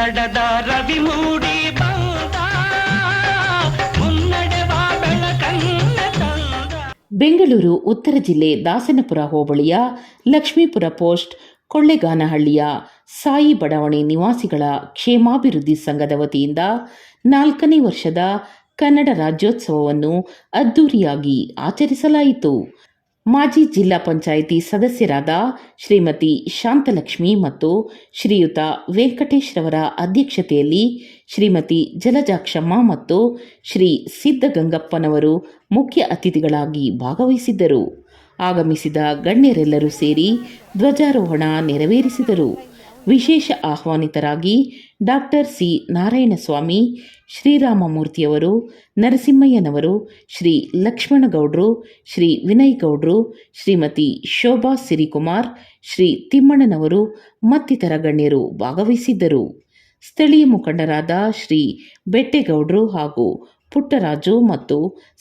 ಕನ್ನಡದ ರವಿ ಮೂಡಿ ಬಂದ. ಬೆಂಗಳೂರು ಉತ್ತರ ಜಿಲ್ಲೆ ದಾಸನಪುರ ಹೋಬಳಿಯ ಲಕ್ಷ್ಮೀಪುರ ಪೋಸ್ಟ್ ಕೊಳ್ಳೆಗಾನಹಳ್ಳಿಯ ಸಾಯಿ ಬಡಾವಣೆ ನಿವಾಸಿಗಳ ಕ್ಷೇಮಾಭಿವೃದ್ಧಿ ಸಂಘದ ವತಿಯಿಂದ ನಾಲ್ಕನೇ ವರ್ಷದ ಕನ್ನಡ ರಾಜ್ಯೋತ್ಸವವನ್ನು ಅದ್ದೂರಿಯಾಗಿ ಆಚರಿಸಲಾಯಿತು. ಮಾಜಿ ಜಿಲ್ಲಾ ಪಂಚಾಯಿತಿ ಸದಸ್ಯರಾದ ಶ್ರೀಮತಿ ಶಾಂತಲಕ್ಷ್ಮಿ ಮತ್ತು ಶ್ರೀಯುತ ವೆಂಕಟೇಶ್ರವರ ಅಧ್ಯಕ್ಷತೆಯಲ್ಲಿ ಶ್ರೀಮತಿ ಜಲಜಾಕ್ಷಮ್ಮ ಮತ್ತು ಶ್ರೀ ಸಿದ್ಧಗಂಗಪ್ಪನವರು ಮುಖ್ಯ ಅತಿಥಿಗಳಾಗಿ ಭಾಗವಹಿಸಿದ್ದರು. ಆಗಮಿಸಿದ ಗಣ್ಯರೆಲ್ಲರೂ ಸೇರಿ ಧ್ವಜಾರೋಹಣ ನೆರವೇರಿಸಿದರು. ವಿಶೇಷ ಆಹ್ವಾನಿತರಾಗಿ ಡಾಕ್ಟರ್ ಸಿ ನಾರಾಯಣಸ್ವಾಮಿ, ಶ್ರೀರಾಮಮೂರ್ತಿಯವರು, ನರಸಿಂಹಯ್ಯನವರು, ಶ್ರೀ ಲಕ್ಷ್ಮಣಗೌಡ್ರು, ಶ್ರೀ ವಿನಯ್ ಗೌಡ್ರು ಶ್ರೀಮತಿ ಶೋಭಾ ಸಿರಿಕುಮಾರ್, ಶ್ರೀ ತಿಮ್ಮಣ್ಣನವರು ಮತ್ತಿತರ ಗಣ್ಯರು ಭಾಗವಹಿಸಿದ್ದರು. ಸ್ಥಳೀಯ ಮುಖಂಡರಾದ ಶ್ರೀ ಬೆಟ್ಟೆಗೌಡ್ರು ಹಾಗೂ ಪುಟ್ಟರಾಜು ಮತ್ತು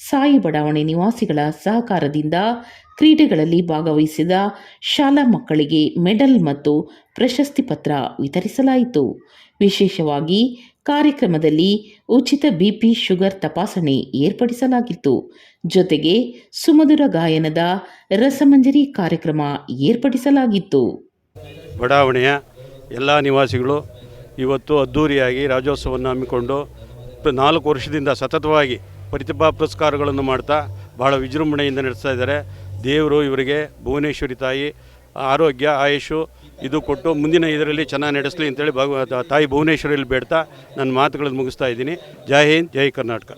ಸಾಯಿ ಬಡಾವಣೆ ನಿವಾಸಿಗಳ ಸಹಕಾರದಿಂದ ಕ್ರೀಡೆಗಳಲ್ಲಿ ಭಾಗವಹಿಸಿದ ಶಾಲಾ ಮಕ್ಕಳಿಗೆ ಮೆಡಲ್ ಮತ್ತು ಪ್ರಶಸ್ತಿ ಪತ್ರ ವಿತರಿಸಲಾಯಿತು. ವಿಶೇಷವಾಗಿ ಕಾರ್ಯಕ್ರಮದಲ್ಲಿ ಉಚಿತ ಬಿಪಿ ಶುಗರ್ ತಪಾಸಣೆ ಏರ್ಪಡಿಸಲಾಗಿತ್ತು. ಜೊತೆಗೆ ಸುಮಧುರ ಗಾಯನದ ರಸಮಂಜರಿ ಕಾರ್ಯಕ್ರಮ ಏರ್ಪಡಿಸಲಾಗಿತ್ತು. ಬಡಾವಣೆಯ ಎಲ್ಲ ನಿವಾಸಿಗಳು ಇವತ್ತು ಅದ್ಧೂರಿಯಾಗಿ ರಾಜ್ಯೋತ್ಸವವನ್ನು ಹಮ್ಮಿಕೊಂಡು ನಾಲ್ಕು ವರ್ಷದಿಂದ ಸತತವಾಗಿ ಪ್ರತಿಭಾ ಪುರಸ್ಕಾರಗಳನ್ನು ಮಾಡ್ತಾ ಭಾಳ ವಿಜೃಂಭಣೆಯಿಂದ ನಡೆಸ್ತಾ ಇದ್ದಾರೆ. ದೇವರು ಇವರಿಗೆ ಭುವನೇಶ್ವರಿ ತಾಯಿ ಆರೋಗ್ಯ, ಆಯುಷು ಇದು ಕೊಟ್ಟು ಮುಂದಿನ ಇದರಲ್ಲಿ ಚೆನ್ನಾಗಿ ನಡೆಸಲಿ ಅಂತೇಳಿ ಭಗವ, ತಾಯಿ ಭುವನೇಶ್ವರಿಯಲ್ಲಿ ಬೇಡ್ತಾ ನನ್ನ ಮಾತುಗಳನ್ನು ಮುಗಿಸ್ತಾ ಇದ್ದೀನಿ. ಜೈ ಹಿಂದ್, ಜೈ ಕರ್ನಾಟಕ.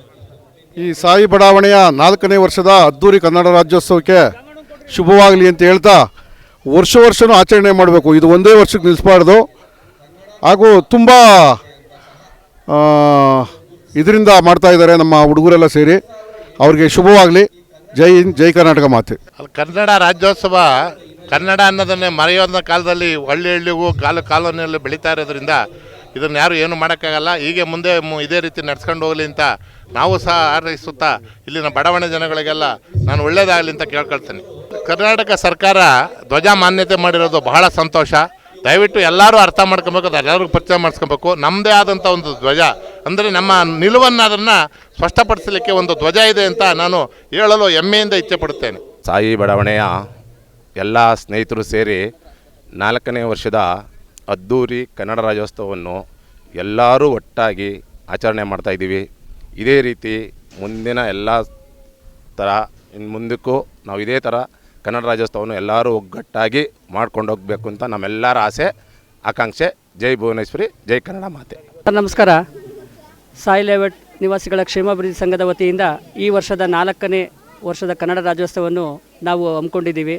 ಈ ಸಾಯಿ ಬಡಾವಣೆಯ ನಾಲ್ಕನೇ ವರ್ಷದ ಅದ್ದೂರಿ ಕನ್ನಡ ರಾಜ್ಯೋತ್ಸವಕ್ಕೆ ಶುಭವಾಗಲಿ ಅಂತ ಹೇಳ್ತಾ ವರ್ಷ ವರ್ಷವೂ ಆಚರಣೆ ಮಾಡಬೇಕು. ಇದು ಒಂದೇ ವರ್ಷಕ್ಕೆ ನಿಲ್ಲಿಸಬಾರ್ದು ಹಾಗೂ ತುಂಬ ಇದರಿಂದ ಮಾಡ್ತಾ ಇದ್ದಾರೆ ನಮ್ಮ ಹುಡುಗರೆಲ್ಲ ಸೇರಿ. ಅವ್ರಿಗೆ ಶುಭವಾಗಲಿ. ಜೈ ಹಿಂದ್, ಜೈ ಕರ್ನಾಟಕ ಮಾತೆ. ಅಲ್ಲಿ, ಕನ್ನಡ ರಾಜ್ಯೋತ್ಸವ, ಕನ್ನಡ ಅನ್ನೋದನ್ನೇ ಮರೆಯೋದ ಕಾಲದಲ್ಲಿ ಹಳ್ಳಿ ಹಳ್ಳಿಗೂ ಕಾಲು ಕಾಲೋನಿಯಲ್ಲಿ ಬೆಳೀತಾ ಇರೋದ್ರಿಂದ ಇದನ್ನು ಯಾರು ಏನು ಮಾಡೋಕ್ಕಾಗಲ್ಲ. ಹೀಗೆ ಮುಂದೆ ಮು- ಇದೇ ರೀತಿ ನಡ್ಸ್ಕೊಂಡು ಹೋಗಲಿ ಅಂತ ನಾವು ಸಹ ಆರೈಸುತ್ತಾ ಇಲ್ಲಿನ ಬಡಾವಣೆ ಜನಗಳಿಗೆಲ್ಲ ನಾನು ಒಳ್ಳೇದಾಗಲಿ ಅಂತ ಕೇಳ್ಕೊಳ್ತೀನಿ. ಕರ್ನಾಟಕ ಸರ್ಕಾರ ಧ್ವಜ ಮಾನ್ಯತೆ ಮಾಡಿರೋದು ಬಹಳ ಸಂತೋಷ. ದಯವಿಟ್ಟು ಎಲ್ಲರೂ ಅರ್ಥ ಮಾಡ್ಕೊಬೇಕು ಅದು ಎಲ್ಲರಿಗೂ ಪರಿಚಯ ಮಾಡಿಸ್ಕೊಬೇಕು. ನಮ್ಮದೇ ಆದಂಥ ಒಂದು ಧ್ವಜ. ಅಂದರೆ ನಮ್ಮ ನಿಲುವನ್ನು ಅದನ್ನು ಸ್ಪಷ್ಟಪಡಿಸಲಿಕ್ಕೆ ಒಂದು ಧ್ವಜ ಇದೆ ಅಂತ ನಾನು ಹೇಳಲು ಹೆಮ್ಮೆಯಿಂದ ಇಚ್ಛೆ ಪಡುತ್ತೇನೆ. ಸಾಯಿ ಬಡಾವಣೆಯ ಎಲ್ಲ ಸ್ನೇಹಿತರು ಸೇರಿ ನಾಲ್ಕನೇ ವರ್ಷದ ಅದ್ದೂರಿ ಕನ್ನಡ ರಾಜ್ಯೋತ್ಸವವನ್ನು ಎಲ್ಲರೂ ಒಟ್ಟಾಗಿ ಆಚರಣೆ ಮಾಡ್ತಾಯಿದ್ದೀವಿ ಇದೇ ರೀತಿ ಮುಂದಿನ ಎಲ್ಲ ಥರ ಇನ್ನು ಮುಂದಕ್ಕೂ ನಾವು ಇದೇ ಥರ ಕನ್ನಡ ರಾಜ್ಯೋತ್ಸವವನ್ನು ಎಲ್ಲರೂ ಒಗ್ಗಟ್ಟಾಗಿ ಮಾಡ್ಕೊಂಡು ಹೋಗಬೇಕು ಅಂತ ನಮ್ಮೆಲ್ಲರ ಆಸೆ, ಆಕಾಂಕ್ಷೆ. ಜೈ ಭುವನೇಶ್ವರಿ, ಜೈ ಕನ್ನಡ ಮಾತೆ. ನಮಸ್ಕಾರ. ಸಾಯಿ ಲೇಔಟ್ ನಿವಾಸಿಗಳ ಕ್ಷೇಮಾಭಿವೃದ್ಧಿ ಸಂಘದ ವತಿಯಿಂದ ಈ ವರ್ಷದ ನಾಲ್ಕನೇ ವರ್ಷದ ಕನ್ನಡ ರಾಜ್ಯೋತ್ಸವವನ್ನು ನಾವು ಹಮ್ಮಿಕೊಂಡಿದ್ದೀವಿ.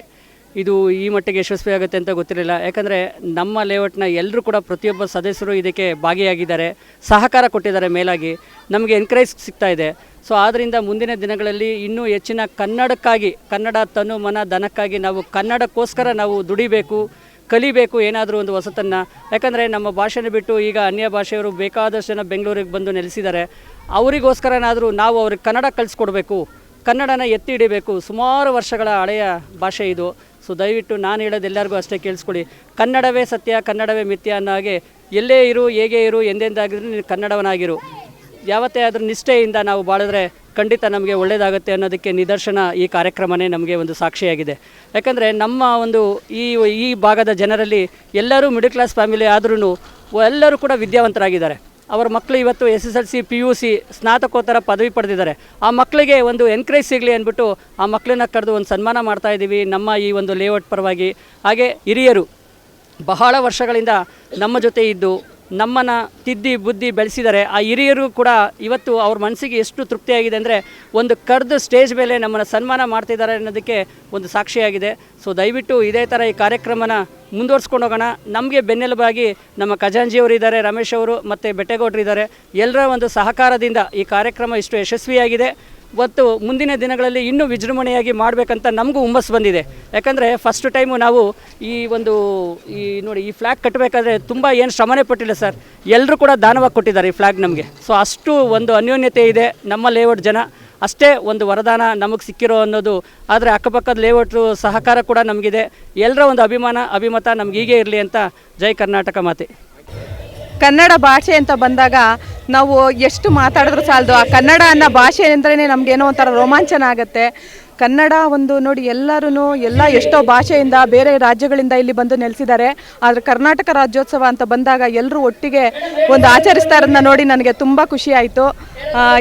ಇದು ಈ ಮಟ್ಟಿಗೆ ಯಶಸ್ವಿ ಆಗುತ್ತೆ ಅಂತ ಗೊತ್ತಿರಲಿಲ್ಲ. ಯಾಕಂದರೆ ನಮ್ಮ ಲೇಔಟ್ನ ಎಲ್ಲರೂ ಕೂಡ ಪ್ರತಿಯೊಬ್ಬ ಸದಸ್ಯರು ಇದಕ್ಕೆ ಭಾಗಿಯಾಗಿದ್ದಾರೆ. ಸಹಕಾರ ಕೊಟ್ಟಿದ್ದಾರೆ ಮೇಲಾಗಿ. ನಮಗೆ ಎನ್ಕರೇಜ್ ಸಿಗ್ತಾ ಇದೆ. ಸೊ ಆದ್ದರಿಂದ ಮುಂದಿನ ದಿನಗಳಲ್ಲಿ ಇನ್ನೂ ಹೆಚ್ಚಿನ ಕನ್ನಡಕ್ಕಾಗಿ, ಕನ್ನಡ ತನು ಮನ ಧನಕ್ಕಾಗಿ ನಾವು ಕನ್ನಡಕ್ಕೋಸ್ಕರ ನಾವು ದುಡಿಬೇಕು, ಕಲಿಬೇಕು ಏನಾದರೂ ಒಂದು ಹೊಸತನ್ನು. ಯಾಕಂದರೆ ನಮ್ಮ ಭಾಷೆನ ಬಿಟ್ಟು ಈಗ ಅನ್ಯ ಭಾಷೆಯವರು ಬೇಕಾದಷ್ಟು ಜನ ಬೆಂಗಳೂರಿಗೆ ಬಂದು ನೆಲೆಸಿದ್ದಾರೆ. ಅವರಿಗೋಸ್ಕರನಾದರೂ ನಾವು ಅವ್ರಿಗೆ ಕನ್ನಡ ಕಲಿಸ್ಕೊಡ್ಬೇಕು. ಕನ್ನಡನ ಎತ್ತಿ ಹಿಡಿಬೇಕು. ಸುಮಾರು ವರ್ಷಗಳ ಹಳೆಯ ಭಾಷೆ ಇದು. ಸೊ ದಯವಿಟ್ಟು ನಾನು ಹೇಳೋದು ಎಲ್ಲರಿಗೂ ಅಷ್ಟೇ ಕೇಳಿಸ್ಕೊಳ್ಳಿ. ಕನ್ನಡವೇ ಸತ್ಯ, ಕನ್ನಡವೇ ಮಿಥ್ಯ ಅನ್ನೋ ಹಾಗೆ ಎಲ್ಲೇ ಇರು, ಹೇಗೆ ಇರು, ಎಂದೆಂದಾಗಿದ್ರು ನೀನು ಕನ್ನಡವನಾಗಿರು. ಯಾವತ್ತೇ ಆದರೂ ನಿಷ್ಠೆಯಿಂದ ನಾವು ಬಾಳಿದ್ರೆ ಖಂಡಿತ ನಮಗೆ ಒಳ್ಳೆಯದಾಗುತ್ತೆ ಅನ್ನೋದಕ್ಕೆ ನಿದರ್ಶನ ಈ ಕಾರ್ಯಕ್ರಮನೇ ನಮಗೆ ಒಂದು ಸಾಕ್ಷಿಯಾಗಿದೆ. ಯಾಕಂದರೆ ನಮ್ಮ ಒಂದು ಈ ಈ ಭಾಗದ ಜನರಲ್ಲಿ ಎಲ್ಲರೂ ಮಿಡಲ್ ಕ್ಲಾಸ್ ಫ್ಯಾಮಿಲಿ ಆದ್ರೂ ಎಲ್ಲರೂ ಕೂಡ ವಿದ್ಯಾವಂತರಾಗಿದ್ದಾರೆ. ಅವರ ಮಕ್ಕಳು ಇವತ್ತು S S L C, P U C, ಸ್ನಾತಕೋತ್ತರ ಪದವಿ ಪಡೆದಿದ್ದಾರೆ. ಆ ಮಕ್ಕಳಿಗೆ ಒಂದು ಎನ್ಕರೇಜ್ ಸಿಗಲಿ ಅಂದ್ಬಿಟ್ಟು ಆ ಮಕ್ಕಳನ್ನ ಕರೆದು ಒಂದು ಸನ್ಮಾನ ಮಾಡ್ತಾ ಇದ್ದೀವಿ. ನಮ್ಮ ಈ ಒಂದು ಲೇಔಟ್ ಪರವಾಗಿ. ಹಾಗೆ ಹಿರಿಯರು, ಬಹಳ ವರ್ಷಗಳಿಂದ ನಮ್ಮ ಜೊತೆ ಇದ್ದು ನಮ್ಮನ್ನು ತಿದ್ದಿ ಬುದ್ಧಿ ಬೆಳೆಸಿದ್ದಾರೆ. ಆ ಹಿರಿಯರು ಕೂಡ ಇವತ್ತು ಅವ್ರ ಮನಸ್ಸಿಗೆ ಎಷ್ಟು ತೃಪ್ತಿಯಾಗಿದೆ ಅಂದರೆ ಒಂದು ಕರೆದು ಸ್ಟೇಜ್ ಮೇಲೆ ನಮ್ಮನ್ನು ಸನ್ಮಾನ ಮಾಡ್ತಿದ್ದಾರೆ ಅನ್ನೋದಕ್ಕೆ ಒಂದು ಸಾಕ್ಷಿಯಾಗಿದೆ. ಸೊ ದಯವಿಟ್ಟು ಇದೇ ಥರ ಈ ಕಾರ್ಯಕ್ರಮನ ಮುಂದುವರ್ಸ್ಕೊಂಡು ಹೋಗೋಣ ನಮಗೆ ಬೆನ್ನೆಲುಬಾಗಿ ನಮ್ಮ ಖಜಾಂಜಿಯವರು ಇದ್ದಾರೆ, ರಮೇಶ್ ಅವರು ಮತ್ತು ಬೆಟ್ಟೇಗೌಡರು ಇದ್ದಾರೆ. ಎಲ್ಲರ ಒಂದು ಸಹಕಾರದಿಂದ ಈ ಕಾರ್ಯಕ್ರಮ ಇಷ್ಟು ಯಶಸ್ವಿಯಾಗಿದೆ. ಮತ್ತು ಮುಂದಿನ ದಿನಗಳಲ್ಲಿ ಇನ್ನೂ ವಿಜೃಂಭಣೆಯಾಗಿ ಮಾಡಬೇಕಂತ ನಮಗೂ ಹುಮ್ಮಸ್ಸು ಬಂದಿದೆ. ಯಾಕಂದರೆ ಫಸ್ಟ್ ಟೈಮು ನಾವು ಈ ಒಂದು ಈ ನೋಡಿ ಈ ಫ್ಲ್ಯಾಗ್ ಕಟ್ಟಬೇಕಾದ್ರೆ ತುಂಬ ಏನು ಶ್ರಮನೇ ಪಟ್ಟಿಲ್ಲ ಸರ್. ಎಲ್ಲರೂ ಕೂಡ ದಾನವಾಗಿ ಕೊಟ್ಟಿದ್ದಾರೆ ಈ ಫ್ಲ್ಯಾಗ್ ನಮಗೆ. ಸೊ ಅಷ್ಟು ಒಂದು ಅನ್ಯೋನ್ಯತೆ ಇದೆ ನಮ್ಮ ಲೇಔಟ್ ಜನ. ಅಷ್ಟೇ ಒಂದು ವರದಾನ ನಮಗೆ ಸಿಕ್ಕಿರೋ ಅನ್ನೋದು. ಆದರೆ ಅಕ್ಕಪಕ್ಕದ ಲೇಔಟ್ರು ಸಹಕಾರ ಕೂಡ ನಮಗಿದೆ. ಎಲ್ಲರ ಒಂದು ಅಭಿಮಾನ, ಅಭಿಮತ ನಮ್ಗೆ ಹೀಗೆ ಇರಲಿ ಅಂತ ಜೈ ಕರ್ನಾಟಕ ಮಾತೆ. ಕನ್ನಡ ಭಾಷೆ ಅಂತ ಬಂದಾಗ ನಾವು ಎಷ್ಟು ಮಾತಾಡಿದ್ರೂ ಸಾಲದು. ಆ ಕನ್ನಡ ಅನ್ನೋ ಭಾಷೆ ಅಂದ್ರೇ ನಮಗೇನೋ ಒಂಥರ ರೋಮಾಂಚನ ಆಗುತ್ತೆ. ಕನ್ನಡ ಒಂದು ನೋಡಿ ಎಲ್ಲರೂ ಎಲ್ಲ ಎಷ್ಟೋ ಭಾಷೆಯಿಂದ ಬೇರೆ ರಾಜ್ಯಗಳಿಂದ ಇಲ್ಲಿ ಬಂದು ನೆಲೆಸಿದ್ದಾರೆ. ಆದರೆ ಕರ್ನಾಟಕ ರಾಜ್ಯೋತ್ಸವ ಅಂತ ಬಂದಾಗ ಎಲ್ಲರೂ ಒಟ್ಟಿಗೆ ಒಂದು ಆಚರಿಸ್ತಾ ಇರೋದನ್ನ ನೋಡಿ ನನಗೆ ತುಂಬ ಖುಷಿ ಆಯಿತು.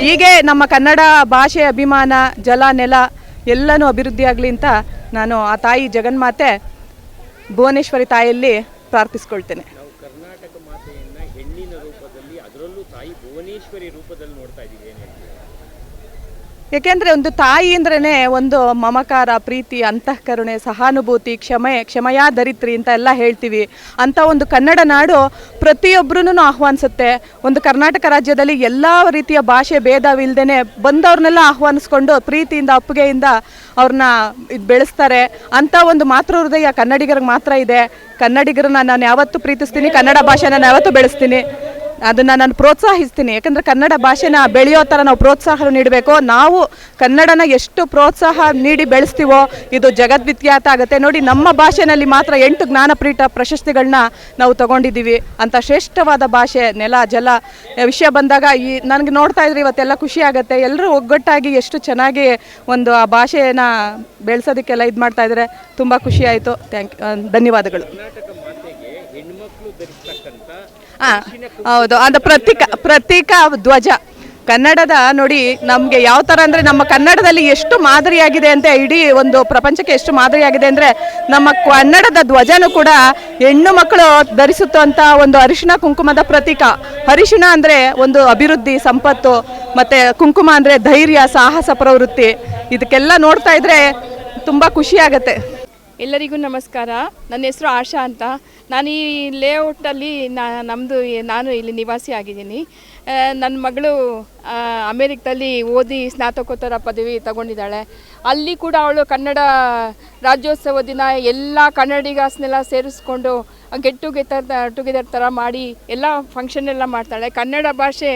ಹೀಗೆ ನಮ್ಮ ಕನ್ನಡ ಭಾಷೆ ಅಭಿಮಾನ, ಜಲ, ನೆಲ ಎಲ್ಲನೂ ಅಭಿವೃದ್ಧಿಯಾಗಲಿ ಅಂತ ನಾನು ಆ ತಾಯಿ ಜಗನ್ಮಾತೆ ಭುವನೇಶ್ವರಿ ತಾಯಿಯಲ್ಲಿ ಪ್ರಾರ್ಥಿಸ್ಕೊಳ್ತೇನೆ. ಏಕೆಂದರೆ ಒಂದು ತಾಯಿ ಅಂದ್ರೇ ಒಂದು ಮಮಕಾರ, ಪ್ರೀತಿ, ಅಂತಃಕರುಣೆ, ಸಹಾನುಭೂತಿ, ಕ್ಷಮೆ, ಕ್ಷಮಯ ದರಿತ್ರಿ ಅಂತ ಎಲ್ಲ ಹೇಳ್ತೀವಿ. ಅಂಥ ಒಂದು ಕನ್ನಡ ನಾಡು ಪ್ರತಿಯೊಬ್ಬರೂ ಆಹ್ವಾನಿಸುತ್ತೆ. ಒಂದು ಕರ್ನಾಟಕ ರಾಜ್ಯದಲ್ಲಿ ಎಲ್ಲ ರೀತಿಯ ಭಾಷೆ ಭೇದವಿಲ್ಲದೇ ಬಂದವ್ರನ್ನೆಲ್ಲ ಆಹ್ವಾನಿಸ್ಕೊಂಡು ಪ್ರೀತಿಯಿಂದ ಅಪ್ಪುಗೆಯಿಂದ ಅವ್ರನ್ನ ಇದು ಬೆಳೆಸ್ತಾರೆ. ಅಂಥ ಒಂದು ಮಾತೃ ಹೃದಯ ಕನ್ನಡಿಗರಿಗೆ ಮಾತ್ರ ಇದೆ. ಕನ್ನಡಿಗರನ್ನ ನಾನು ಯಾವತ್ತೂ ಪ್ರೀತಿಸ್ತೀನಿ, ಕನ್ನಡ ಭಾಷೆನ ನಾನು ಯಾವತ್ತೂ ಬೆಳೆಸ್ತೀನಿ. ಅದನ್ನು ನಾನು ಪ್ರೋತ್ಸಾಹಿಸ್ತೀನಿ. ಯಾಕಂದರೆ ಕನ್ನಡ ಭಾಷೆನ ಬೆಳೆಯೋ ಥರ ನಾವು ಪ್ರೋತ್ಸಾಹ ನೀಡಬೇಕು. ನಾವು ಕನ್ನಡನ ಎಷ್ಟು ಪ್ರೋತ್ಸಾಹ ನೀಡಿ ಬೆಳೆಸ್ತೀವೋ, ಇದು ಜಗದ್ವಿಖ್ಯಾತ ಆಗುತ್ತೆ. ನೋಡಿ, ನಮ್ಮ ಭಾಷೆನಲ್ಲಿ ಮಾತ್ರ ಎಂಟು ಜ್ಞಾನಪೀಠ ಪ್ರಶಸ್ತಿಗಳನ್ನ ನಾವು ತಗೊಂಡಿದ್ದೀವಿ. ಅಂತ ಶ್ರೇಷ್ಠವಾದ ಭಾಷೆ, ನೆಲ, ಜಲ, ವಿಷಯ ಬಂದಾಗ ಈ ನನಗೆ ನೋಡ್ತಾ ಇದ್ರೆ ಇವತ್ತೆಲ್ಲ ಖುಷಿ ಆಗುತ್ತೆ. ಎಲ್ಲರೂ ಒಗ್ಗಟ್ಟಾಗಿ ಎಷ್ಟು ಚೆನ್ನಾಗಿ ಒಂದು ಆ ಭಾಷೆನ ಬೆಳೆಸೋದಕ್ಕೆಲ್ಲ ಇದು ಮಾಡ್ತಾ ಇದ್ದಾರೆ ತುಂಬ ಖುಷಿ ಆಯಿತು. ಥ್ಯಾಂಕ್ ಧನ್ಯವಾದಗಳು. ಹೌದು. ಅದು ಪ್ರತೀಕ ಪ್ರತೀಕ ಧ್ವಜ. ಕನ್ನಡದ ನೋಡಿ, ನಮಗೆ ಯಾವ ಥರ ಅಂದರೆ ನಮ್ಮ ಕನ್ನಡದಲ್ಲಿ ಎಷ್ಟು ಮಾದರಿಯಾಗಿದೆ ಅಂತ ಇಡೀ ಒಂದು ಪ್ರಪಂಚಕ್ಕೆ ಎಷ್ಟು ಮಾದರಿಯಾಗಿದೆ ಅಂದರೆ ನಮ್ಮ ಕನ್ನಡದ ಧ್ವಜನೂ ಕೂಡ ಹೆಣ್ಣು ಮಕ್ಕಳು ಧರಿಸುತ್ತಂಥ ಒಂದು ಅರಿಶಿಣ ಕುಂಕುಮದ ಪ್ರತೀಕ. ಅರಿಶಿಣ ಅಂದರೆ ಒಂದು ಅಭಿವೃದ್ಧಿ, ಸಂಪತ್ತು, ಮತ್ತು ಕುಂಕುಮ ಅಂದರೆ ಧೈರ್ಯ, ಸಾಹಸ, ಪ್ರವೃತ್ತಿ. ಇದಕ್ಕೆಲ್ಲ ನೋಡ್ತಾ ಇದ್ರೆ ತುಂಬ ಖುಷಿ ಆಗುತ್ತೆ. ಎಲ್ಲರಿಗೂ ನಮಸ್ಕಾರ. ನನ್ನ ಹೆಸರು ಆಶಾ ಅಂತ. ನಾನು ಈ ಲೇಔಟಲ್ಲಿ ನಾ ನಮ್ಮದು ನಾನು ಇಲ್ಲಿ ನಿವಾಸಿ ಆಗಿದ್ದೀನಿ. ನನ್ನ ಮಗಳು ಅಮೇರಿಕದಲ್ಲಿ ಓದಿ ಸ್ನಾತಕೋತ್ತರ ಪದವಿ ತಗೊಂಡಿದ್ದಾಳೆ. ಅಲ್ಲಿ ಕೂಡ ಅವಳು ಕನ್ನಡ ರಾಜ್ಯೋತ್ಸವ ದಿನ ಎಲ್ಲ ಕನ್ನಡಿಗಸ್ನೆಲ್ಲ ಸೇರಿಸ್ಕೊಂಡು ಗೆಟ್ ಟುಗೆದರ್ ಟುಗೆದರ್ ಥರ ಮಾಡಿ ಎಲ್ಲ ಫಂಕ್ಷನ್ ಎಲ್ಲ ಮಾಡ್ತಾಳೆ. ಕನ್ನಡ ಭಾಷೆ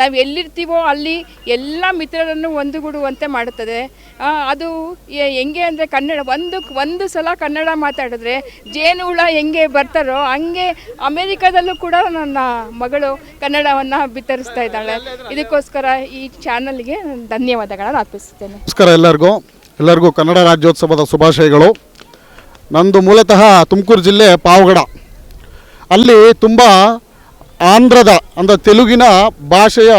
ನಾವು ಎಲ್ಲಿರ್ತೀವೋ ಅಲ್ಲಿ ಎಲ್ಲ ಮಿತ್ರರನ್ನು ಒಂದುಗೂಡುವಂತೆ ಮಾಡುತ್ತದೆ. ಅದು ಹೆಂಗೆ ಅಂದರೆ ಕನ್ನಡ ಒಂದು ಒಂದು ಸಲ ಕನ್ನಡ ಮಾತಾಡಿದ್ರೆ ಜೇನು ಹುಳ ಹೆಂಗೆ ಬರ್ತಾರೋ ಹಂಗೆ ಅಮೇರಿಕಾದಲ್ಲೂ ಕೂಡ ನನ್ನ ಮಗಳು ಕನ್ನಡವನ್ನು ಬಿತ್ತರಿಸ್ತಾ ಇದ್ದಾಳೆ. ಇದಕ್ಕೋಸ್ಕರ ಈ ಚಾನಲ್ಗೆ ಧನ್ಯವಾದಗಳನ್ನು ಅರ್ಪಿಸುತ್ತೇನೆ. ನಮಸ್ಕಾರ ಎಲ್ಲರಿಗೂ. ಎಲ್ಲರಿಗೂ ಕನ್ನಡ ರಾಜ್ಯೋತ್ಸವದ ಶುಭಾಶಯಗಳು. ನಂದು ಮೂಲತಃ ತುಮಕೂರು ಜಿಲ್ಲೆ ಪಾವಗಡ. ಅಲ್ಲಿ ತುಂಬ ಆಂಧ್ರದ, ಅಂದರೆ ತೆಲುಗಿನ ಭಾಷೆಯ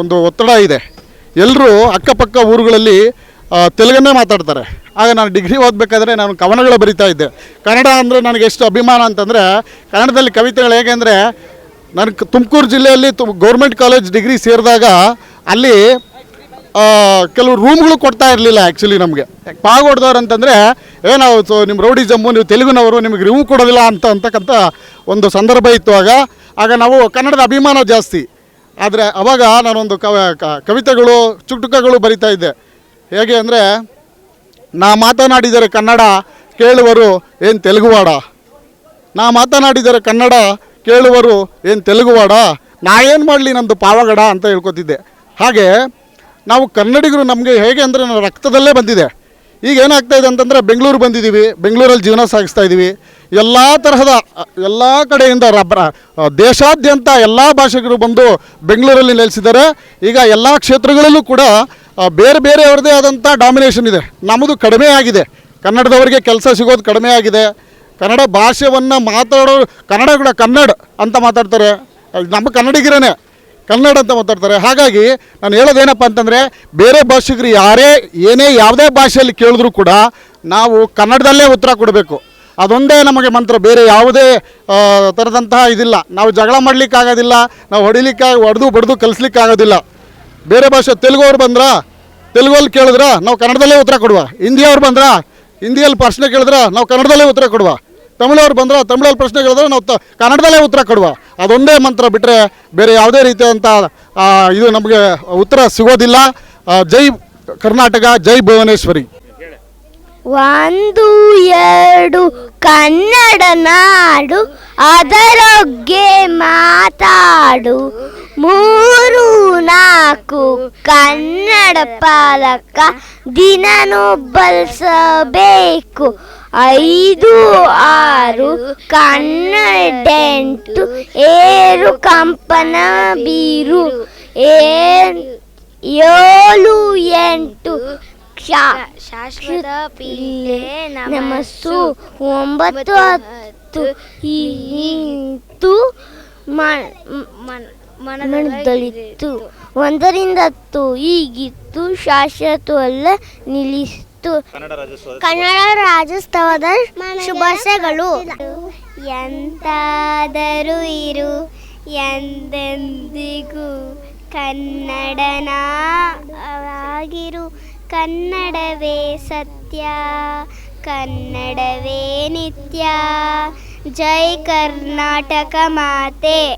ಒಂದು ಒತ್ತಡ ಇದೆ. ಎಲ್ಲರೂ ಅಕ್ಕಪಕ್ಕ ಊರುಗಳಲ್ಲಿ ತೆಲುಗನ್ನೇ ಮಾತಾಡ್ತಾರೆ. ಆಗ ನಾನು ಡಿಗ್ರಿ ಓದಬೇಕಾದ್ರೆ ನಾನು ಕವನಗಳು ಬರಿತಾ ಇದ್ದೆ. ಕನ್ನಡ ಅಂದರೆ ನನಗೆ ಎಷ್ಟು ಅಭಿಮಾನ ಅಂತಂದರೆ, ಕನ್ನಡದಲ್ಲಿ ಕವಿತೆಗಳು ಹೇಗೆ ಅಂದರೆ ನನಗೆ ತುಮಕೂರು ಜಿಲ್ಲೆಯಲ್ಲಿ ತು, ಗೌರ್ಮೆಂಟ್ ಕಾಲೇಜ್ ಡಿಗ್ರಿ ಸೇರಿದಾಗ ಅಲ್ಲಿ ಕೆಲವು ರೂಮ್ಗಳು ಕೊಡ್ತಾ ಇರಲಿಲ್ಲ ಆ್ಯಕ್ಚುಲಿ ನಮಗೆ. ಪಾಗ್ ಹೊಡೆದವ್ರು ಅಂತಂದರೆ ಏ, ನಾವು ಸೊ ನಿಮ್ಮ ರೌಡಿ ಜಮ್ಮು ನೀವು ತೆಲುಗುನವರು ನಿಮಗೆ ರೂಮ್ ಕೊಡೋದಿಲ್ಲ ಅಂತ ಅಂತಕ್ಕಂಥ ಒಂದು ಸಂದರ್ಭ ಇತ್ತು ಆಗ. ಆಗ ನಾವು ಕನ್ನಡದ ಅಭಿಮಾನ ಜಾಸ್ತಿ. ಆದರೆ ಅವಾಗ ನಾನೊಂದು ಕವ ಕವಿತೆಗಳು ಚುಟುಕಗಳು ಬರಿತಾ ಇದ್ದೆ. ಹೇಗೆ ಅಂದರೆ, ನಾ ಮಾತನಾಡಿದರೆ ಕನ್ನಡ ಕೇಳುವರು ಏನು ತೆಲುಗುವಾಡ? ನಾ ಮಾತನಾಡಿದರೆ ಕನ್ನಡ ಕೇಳುವರು ಏನು ತೆಲುಗುವಾಡ? ನಾ ಏನು ಮಾಡಲಿ ನಮ್ಮದು ಪಾವಗಡ ಅಂತ ಹೇಳ್ಕೊತಿದ್ದೆ. ಹಾಗೆ ನಾವು ಕನ್ನಡಿಗರು ನಮಗೆ ಹೇಗೆ ಅಂದರೆ ನಮ್ಮ ರಕ್ತದಲ್ಲೇ ಬಂದಿದೆ. ಈಗ ಏನಾಗ್ತಾ ಇದೆ ಅಂತಂದರೆ ಬೆಂಗಳೂರು ಬಂದಿದ್ದೀವಿ, ಬೆಂಗಳೂರಲ್ಲಿ ಜೀವನ ಸಾಗಿಸ್ತಾ ಇದ್ದೀವಿ ಎಲ್ಲ ತರಹದ, ಎಲ್ಲ ಕಡೆಯಿಂದ ರಬ್ಬರ ದೇಶಾದ್ಯಂತ ಎಲ್ಲ ಭಾಷೆಗರು ಬಂದು ಬೆಂಗಳೂರಲ್ಲಿ ನೆಲೆಸಿದ್ದಾರೆ. ಈಗ ಎಲ್ಲ ಕ್ಷೇತ್ರಗಳಲ್ಲೂ ಕೂಡ ಬೇರೆ ಬೇರೆಯವ್ರದ್ದೇ ಆದಂಥ ಡಾಮಿನೇಷನ್ ಇದೆ. ನಮ್ಮದು ಕಡಿಮೆ ಆಗಿದೆ. ಕನ್ನಡದವರಿಗೆ ಕೆಲಸ ಸಿಗೋದು ಕಡಿಮೆ ಆಗಿದೆ. ಕನ್ನಡ ಭಾಷೆಯನ್ನು ಮಾತಾಡೋ ಕನ್ನಡ ಕೂಡ ಕನ್ನಡ ಅಂತ ಮಾತಾಡ್ತಾರೆ. ನಮ್ಮ ಕನ್ನಡಿಗರೇ ಕನ್ನಡ ಅಂತ ಮಾತಾಡ್ತಾರೆ. ಹಾಗಾಗಿ ನಾನು ಹೇಳೋದೇನಪ್ಪ ಅಂತಂದರೆ, ಬೇರೆ ಭಾಷಿಗರು ಯಾರೇ, ಏನೇ ಯಾವುದೇ ಭಾಷೆಯಲ್ಲಿ ಕೇಳಿದ್ರು ಕೂಡ ನಾವು ಕನ್ನಡದಲ್ಲೇ ಉತ್ತರ ಕೊಡಬೇಕು. ಅದೊಂದೇ ನಮಗೆ ಮಂತ್ರ, ಬೇರೆ ಯಾವುದೇ ಥರದಂತಹ ಇದಿಲ್ಲ. ನಾವು ಜಗಳ ಮಾಡಲಿಕ್ಕಾಗೋದಿಲ್ಲ ನಾವು ಹೊಡಿಲಿಕ್ಕೆ ಹೊಡೆದು ಬಡ್ದು ಕಲಿಸ್ಲಿಕ್ಕಾಗೋದಿಲ್ಲ ಬೇರೆ ಭಾಷೆ ತೆಲುಗು ಅವ್ರು ಬಂದ್ರ? ತೆಲುಗಲ್ಲಿ ಕೇಳಿದ್ರ? ನಾವು ಕನ್ನಡದಲ್ಲೇ ಉತ್ತರ ಕೊಡುವ. ಹಿಂದಿಯವ್ರು ಬಂದ್ರ? ಹಿಂದಿಯಲ್ಲಿ ಪ್ರಶ್ನೆ ಕೇಳಿದ್ರ? ನಾವು ಕನ್ನಡದಲ್ಲೇ ಉತ್ತರ ಕೊಡುವ. ತಮಿಳವ್ರು ಬಂದ್ರ ತಮಿಳಲ್ಲಿ ಪ್ರಶ್ನೆ ಕೇಳಿದ್ರೆ ನಾವು ಕನ್ನಡದಲ್ಲೇ ಉತ್ತರ ಕೊಡುವ. ಅದೊಂದೇ ಮಂತ್ರ ಬಿಟ್ಟರೆ ಬೇರೆ ಯಾವುದೇ ರೀತಿಯಾದಂಥ ಇದು ನಮಗೆ ಉತ್ತರ ಸಿಗೋದಿಲ್ಲ. ಜೈ ಕರ್ನಾಟಕ, ಜೈ ಭುವನೇಶ್ವರಿ. ಒಂದು, ಎರಡು, ಕನ್ನಡ ನಾಡು, ಅದರೊಗ್ಗೆ ಮಾತಾಡು. ಮೂರು, ನಾಲ್ಕು, ಕನ್ನಡ ಪಾಲಕ, ದಿನನೂ ಬಳಸಬೇಕು ಐದು ಆರು ಕನ್ನಡೆಂಟು ಏರು ಕಂಪನ ಬೀರು ಏ- ಏಳು ಎಂಟು ಶಾಶ್ವತ ಪಿಲ್ಲೆ ನಮಸ್ಸು ಒಂಬತ್ತು ಹತ್ತು ಇಂತು ಮನ ಒಂದರಿಂದ ಹತ್ತು ಈಗಿತ್ತು. ಶಾಶ್ವತವಲ್ಲ ನಿಲ್ಲಿಸಿತು ಕನ್ನಡ ರಾಜ್ಯೋತ್ಸವದ ಶುಭಾಶಯಗಳು. ಎಂತಾದರೂ ಇರು ಎಂದೆಂದಿಗೂ ಕನ್ನಡನಾಗಿರು ಕನ್ನಡವೇ ಸತ್ಯ ಕನ್ನಡವೇ ನಿತ್ಯ. ಜೈ ಕರ್ನಾಟಕ ಮಾತೆ.